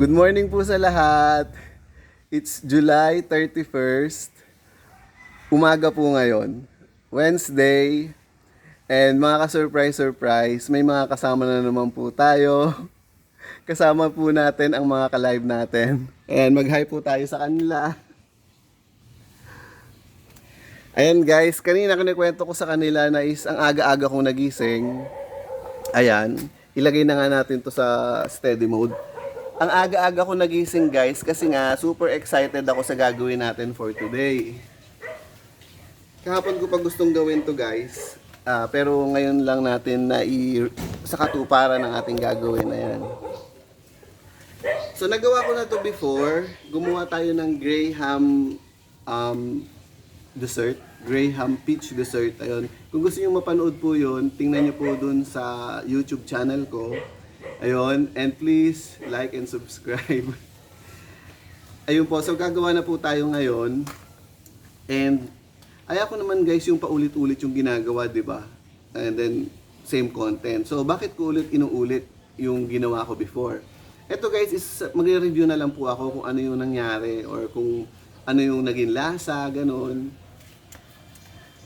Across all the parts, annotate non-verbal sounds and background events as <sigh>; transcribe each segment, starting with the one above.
Good morning po sa lahat. It's July 31st. Umaga po ngayon. Wednesday. And mga ka-surprise, surprise, may mga kasama na naman po tayo. <laughs> Kasama po natin ang mga ka-live natin. And mag-hi po tayo sa kanila. Ayan guys, kanina kinikwento ko sa kanila na is ang aga-aga kong nagising. Ayan, ilagay na nga natin to sa steady mode. Ang aga-aga ko nagising guys kasi nga super excited ako sa gagawin natin for today. Kahapon ko pa gustong gawin to guys. Ah, pero ngayon lang natin na i sa katuparan ng ating gagawin na yan. So nagawa ko na to before. Gumawa tayo ng Graham um, dessert. Graham peach dessert. Ayun. Kung gusto niyo mapanood po yun, tingnan niyo po dun sa YouTube channel ko. Ayun. And please, like and subscribe. <laughs> Ayun po. So gagawa na po tayo ngayon. And ayaw ko naman guys yung paulit-ulit yung ginagawa, di ba? And then, same content. So, bakit ko ulit inuulit yung ginawa ko before? Ito guys, is magre-review na lang po ako kung ano yung nangyari or kung ano yung naging lasa, ganun.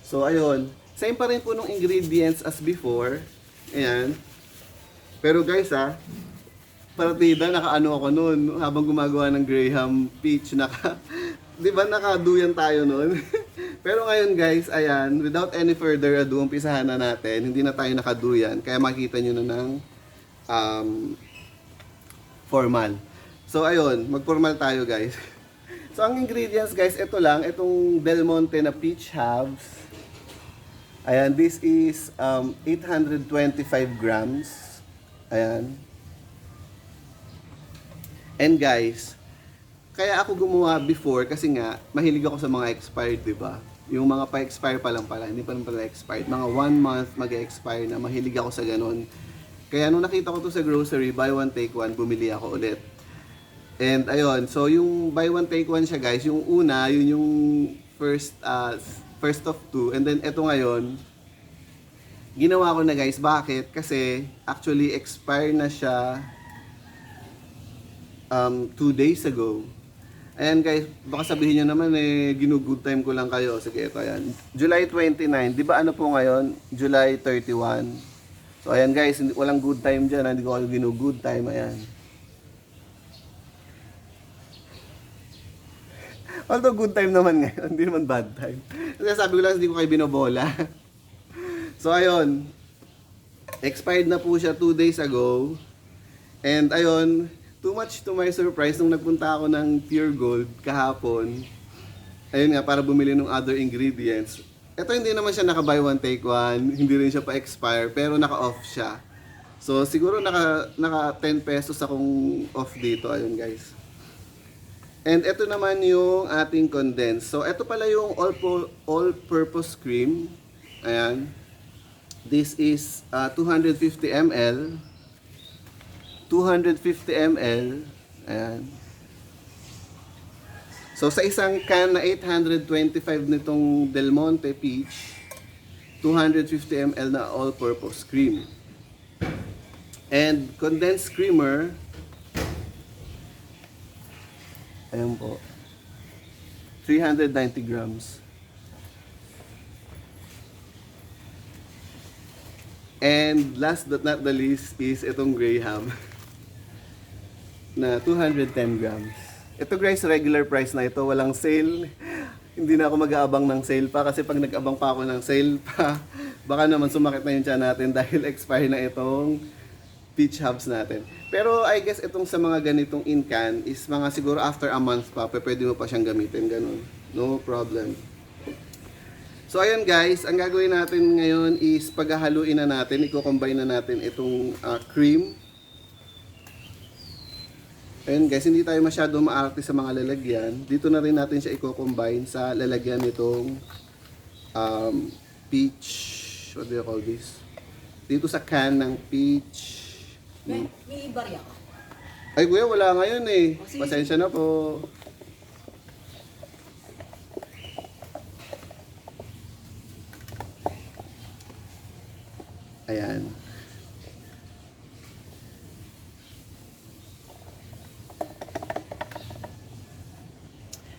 So, ayun. Same pa rin po nung ingredients as before. Ayan. Pero guys ah, partida, nakaano ako noon habang gumagawa ng Graham Peach, naka, <laughs> di ba nakaduyan tayo noon? <laughs> Pero ngayon guys, ayan, without any further ado, umpisahan na natin. Hindi na tayo nakaduyan, kaya makita nyo na ng um, formal. So ayun, mag-formal tayo guys. <laughs> So ang ingredients guys, ito lang, itong Del Monte na peach halves. Ayan, this is um, 825 grams. Ayan. And guys, kaya ako gumawa before kasi nga, mahilig ako sa mga expired, di ba? Yung mga pa-expire pa lang pala, hindi pa lang pala expired. Mga one month mag-expire na, mahilig ako sa ganun. Kaya nung nakita ko to sa grocery, buy one take one, bumili ako ulit. And ayun, so yung buy one take one siya guys, yung una, yun yung first uh, first of two. And then eto ngayon, ginawa ko na guys, bakit? Kasi actually expire na siya um, two days ago. Ayan guys, baka sabihin nyo naman eh, ginu-good time ko lang kayo. Sige, ito ayan. July 29, di ba ano po ngayon? July 31. So ayan guys, hindi, walang good time dyan. Hindi ko kayo ginu-good time. Ayan. <laughs> Although good time naman ngayon, <laughs> hindi naman bad time. Kasi sabi ko lang, hindi ko kayo binobola. <laughs> so ayun, expired na po siya 2 days ago. And ayun, too much to my surprise, nung nagpunta ako ng Pure Gold kahapon, ayun nga, para bumili ng other ingredients. Ito hindi naman siya naka buy one take one, hindi rin siya pa expire, pero naka off siya. So siguro naka, naka 10 pesos akong off dito, ayun guys. And ito naman yung ating condensed. So ito pala yung all all purpose cream. Ayan. This is uh, 250 ml. 250 ml. Ayan. So sa isang can na 825 nitong Del Monte Peach, 250 ml na all-purpose cream. And condensed creamer, ayan po, 390 grams. And last but not the least is itong Graham <laughs> na 210 grams. Ito guys, regular price na ito. Walang sale. <laughs> Hindi na ako mag-aabang ng sale pa kasi pag nag-abang pa ako ng sale pa, <laughs> baka naman sumakit na yung tiyan natin dahil expire na itong peach hubs natin. Pero I guess itong sa mga ganitong in can is mga siguro after a month pa, pwede mo pa siyang gamitin. Ganun. No problem. So ayan guys, ang gagawin natin ngayon is paghahaluin na natin, i-combine na natin itong ah, cream Ayun guys, hindi tayo masyado maarte sa mga lalagyan. Dito na rin natin siya i-combine sa lalagyan nitong um, peach, what do you call this? Dito sa can ng peach. May, may ibarya ka. Ay kuya, wala ngayon eh. Oh. Pasensya na po. Ayan.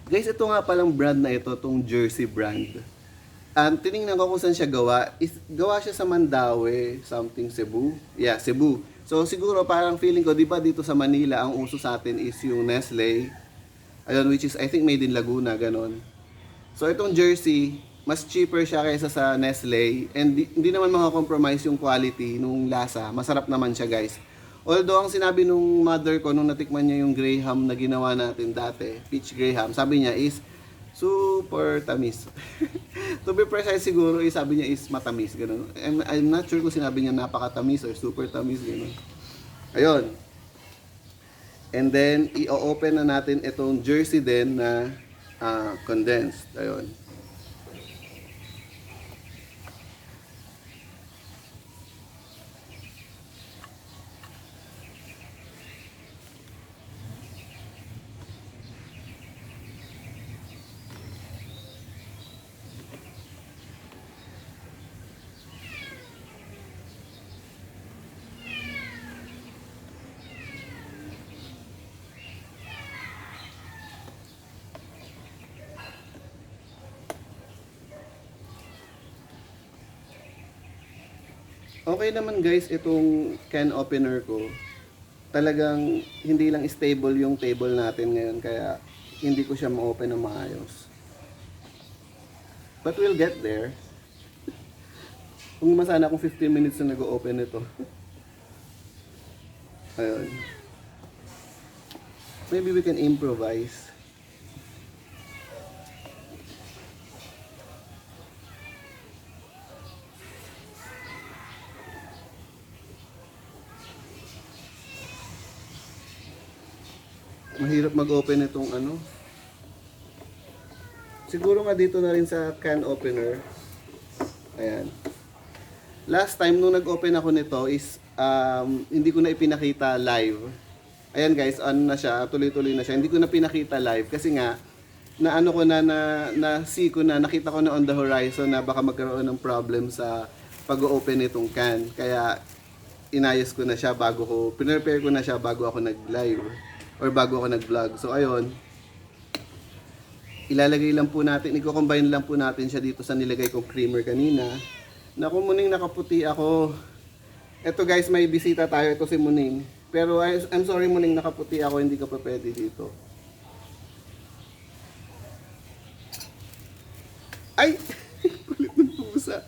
Guys, ito nga palang brand na ito, itong jersey brand. Um, tinignan ko kung saan siya gawa. Is, gawa siya sa Mandaue, something Cebu. Yeah, Cebu. So siguro parang feeling ko, di ba dito sa Manila, ang uso sa atin is yung Nestle. Ayun, which is I think made in Laguna, ganon. So itong jersey, mas cheaper siya kaysa sa Nestle. And di, hindi naman makakompromise yung quality nung lasa. Masarap naman siya guys. Although ang sinabi nung mother ko nung natikman niya yung Graham na ginawa natin dati, peach Graham, sabi niya is super tamis. <laughs> to be precise siguro, is sabi niya is matamis, ganun. I'm, I'm not sure kung sinabi niya napakatamis or super tamis, ganun. Ayun. And then, i-open na natin itong jersey din na ah, condensed. Ayun. Okay naman guys, itong can opener ko. Talagang hindi lang stable yung table natin ngayon kaya hindi ko siya ma-open na maayos. But we'll get there. Kung masana akong 15 minutes na nag-open ito. Ayun. Maybe we can improvise. Mahirap mag-open itong ano. Siguro nga dito na rin sa can opener. Ayan. Last time nung nag-open ako nito is um, hindi ko na ipinakita live. Ayan guys, ano na siya, tuloy-tuloy na siya. Hindi ko na pinakita live kasi nga na ano ko na na, na see ko na nakita ko na on the horizon na baka magkaroon ng problem sa pag-open nitong can. Kaya inayos ko na siya bago ko, pinrepare ko na siya bago ako nag-live or bago ako nag-vlog. So ayun, ilalagay lang po natin, i-combine lang po natin siya dito sa nilagay kong creamer kanina. Naku, muning nakaputi ako. Eto guys, may bisita tayo. Ito si Muning. Pero I'm sorry Muning, nakaputi ako. Hindi ka pa pwede dito. Ay! <laughs> Kulit ng pusa.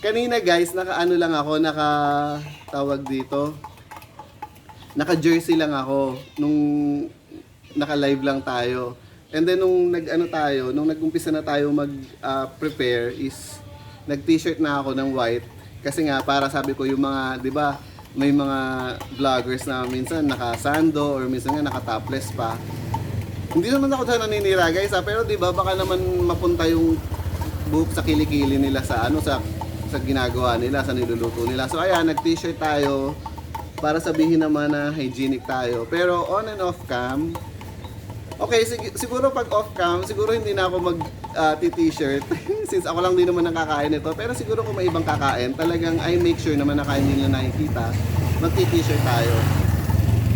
Kanina guys, naka-ano lang ako, naka tawag dito. Naka-jersey lang ako nung naka-live lang tayo. And then nung nag-ano tayo, nung nag-umpisa na tayo mag-prepare is nag-t-shirt na ako ng white kasi nga para sabi ko yung mga, 'di ba, may mga vloggers na minsan naka-sando or minsan nga naka-topless pa. Hindi naman ako sa naninira guys, ha? pero 'di ba baka naman mapunta yung buhok sa kilikili nila sa ano sa sa ginagawa nila, sa niluluto nila. So ayan, nag-t-shirt tayo para sabihin naman na hygienic tayo. Pero on and off cam, Okay, sig- siguro pag off cam, siguro hindi na ako mag ah, t-shirt <laughs> since ako lang din naman nakakain nito. Pero siguro kung may ibang kakain, talagang I make sure naman na kain nila nakikita, mag t-shirt tayo.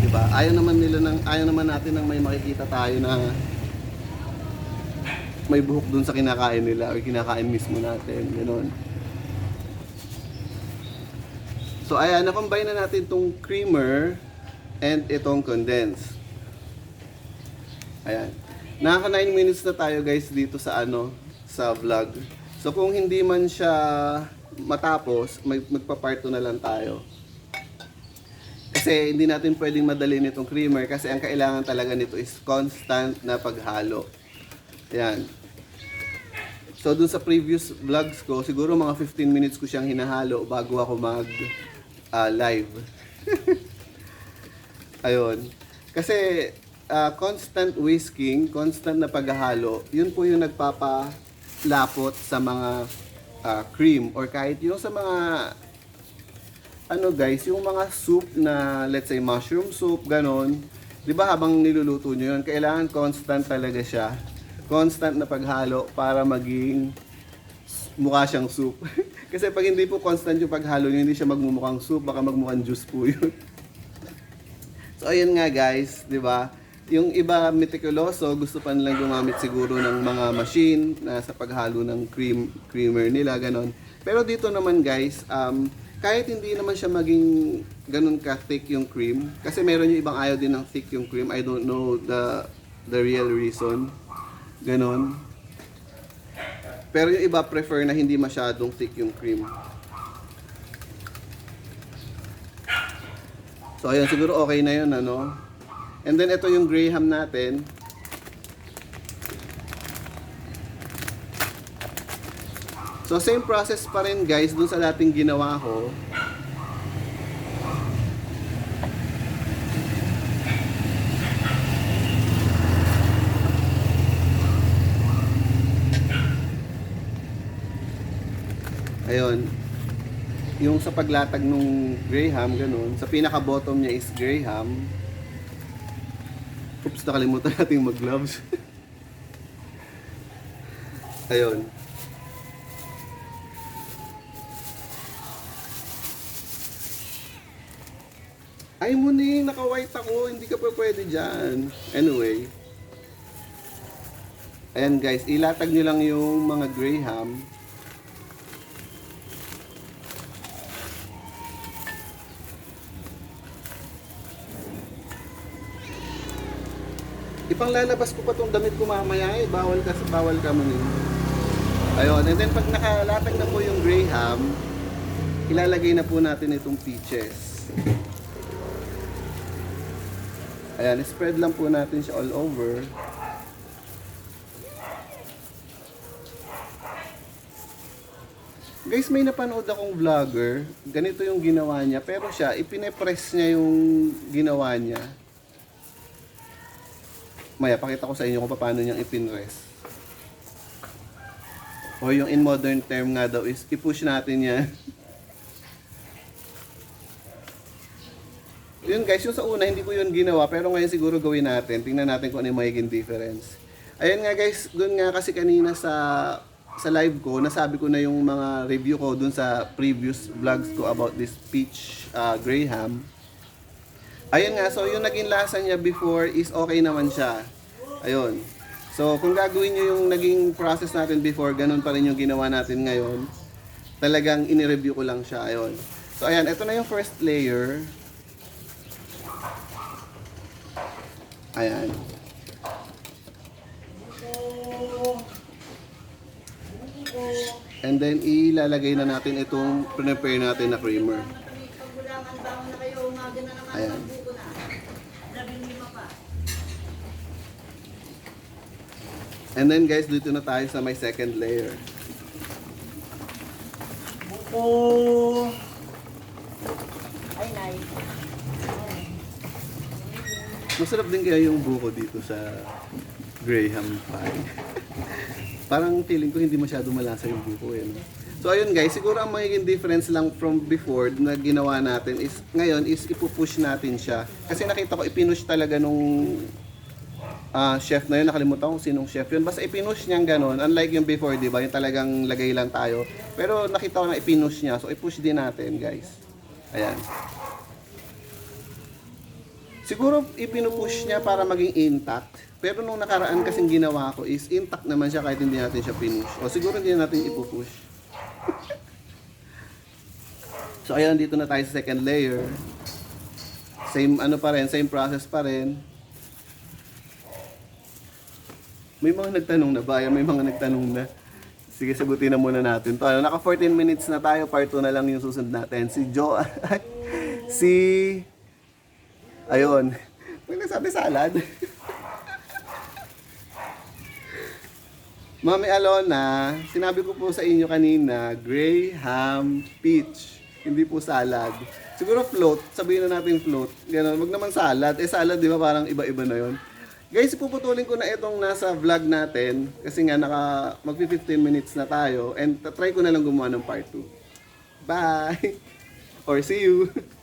'Di ba? Ayaw naman nila ng ayaw naman natin nang may makikita tayo na may buhok dun sa kinakain nila or kinakain mismo natin, ganoon. So ayan, na-combine na natin tong creamer and itong condensed. Ayan. Naka 9 minutes na tayo guys dito sa ano, sa vlog. So kung hindi man siya matapos, mag magpa-part 2 na lang tayo. Kasi hindi natin pwedeng madali nitong creamer kasi ang kailangan talaga nito is constant na paghalo. Ayan. So dun sa previous vlogs ko, siguro mga 15 minutes ko siyang hinahalo bago ako mag ah, live. <laughs> Ayun. Kasi ah, constant whisking, constant na paghahalo, yun po yung nagpapalapot sa mga ah, cream or kahit yung sa mga ano guys, yung mga soup na let's say mushroom soup, ganon. 'Di ba habang niluluto nyo yun, kailangan constant talaga siya. Constant na paghalo para maging mukha siyang soup. <laughs> Kasi pag hindi po constant yung paghalo nyo, hindi siya magmumukhang soup, baka magmukhang juice po yun. <laughs> So ayun nga guys, 'di ba? Yung iba meticuloso, gusto pa nilang gumamit siguro ng mga machine na sa paghalo ng cream, creamer nila, ganon. Pero dito naman guys, um, kahit hindi naman siya maging ganun ka-thick yung cream, kasi meron yung ibang ayaw din ng thick yung cream, I don't know the the real reason. Ganon. Pero yung iba prefer na hindi masyadong thick yung cream. So ayun, siguro okay na yun, ano. And then ito yung Graham natin. So same process pa rin guys dun sa dating ginawa ko. Ayun. Yung sa paglatag nung Graham, ganun. Sa pinaka-bottom niya is Graham. Oops, nakalimutan <laughs> natin mag-gloves. <laughs> Ayun. Ay mo naka-white ako, hindi ka pa pwede dyan. Anyway. Ayan guys, ilatag nyo lang yung mga Graham. Ipanglalabas ko pa tong damit ko mamaya eh. Bawal ka, bawal ka eh. Ayun, and then pag nakalatag na po yung Graham, ilalagay na po natin itong peaches. Ayan, spread lang po natin siya all over. Guys, may napanood akong vlogger. Ganito yung ginawa niya. Pero siya, ipinepress niya yung ginawa niya. Maya, pakita ko sa inyo kung paano niyang ipinrest. O yung in modern term nga daw is, i-push natin yan. <laughs> yun guys, yung sa una, hindi ko yun ginawa. Pero ngayon siguro gawin natin. Tingnan natin kung ano yung magiging difference. Ayun nga guys, dun nga kasi kanina sa sa live ko, nasabi ko na yung mga review ko dun sa previous vlogs ko about this peach uh, Graham. Ayun nga, so yung naging lasa niya before is okay naman siya. Ayun. So kung gagawin nyo yung naging process natin before, ganun pa rin yung ginawa natin ngayon. Talagang inireview ko lang siya. Ayun. So ayan, ito na yung first layer. Ayan. And then ilalagay na natin itong prepare natin na creamer. Ayan. And then guys, dito na tayo sa may second layer. Buko! Ay, nay. Masarap din kaya yung buko dito sa Graham pie. <laughs> Parang feeling ko hindi masyado malasa yung buko eh. no? So ayun guys, siguro ang magiging difference lang from before na ginawa natin is ngayon is ipupush natin siya. Kasi nakita ko ipinush talaga nung ah, chef na yun, nakalimutan ko sinong chef yun. Basta ipinush niyang ganun, unlike yung before, di ba? Yung talagang lagay lang tayo. Pero nakita ko na ipinush niya, so ipush din natin guys. Ayan. Siguro ipinupush niya para maging intact. Pero nung nakaraan kasing ginawa ko is intact naman siya kahit hindi natin siya pinush. O siguro hindi natin ipupush. So ayan, dito na tayo sa second layer. Same ano pa rin, same process pa rin. May mga nagtanong na ba? Ayan, may mga nagtanong na. Sige, sagutin na muna natin to. Ano, naka 14 minutes na tayo. Part 2 na lang yung susunod natin. Si Joe, <laughs> si... Ayun. May nagsabi salad. <laughs> Mami Alona, sinabi ko po sa inyo kanina, Graham Peach. Hindi po salad. Siguro float. Sabihin na natin float. Ganun. Wag naman salad. Eh salad, di ba parang iba-iba na yon. Guys, puputulin ko na itong nasa vlog natin. Kasi nga naka mag 15 minutes na tayo. And try ko na lang gumawa ng part 2. Bye! <laughs> Or see you! <laughs>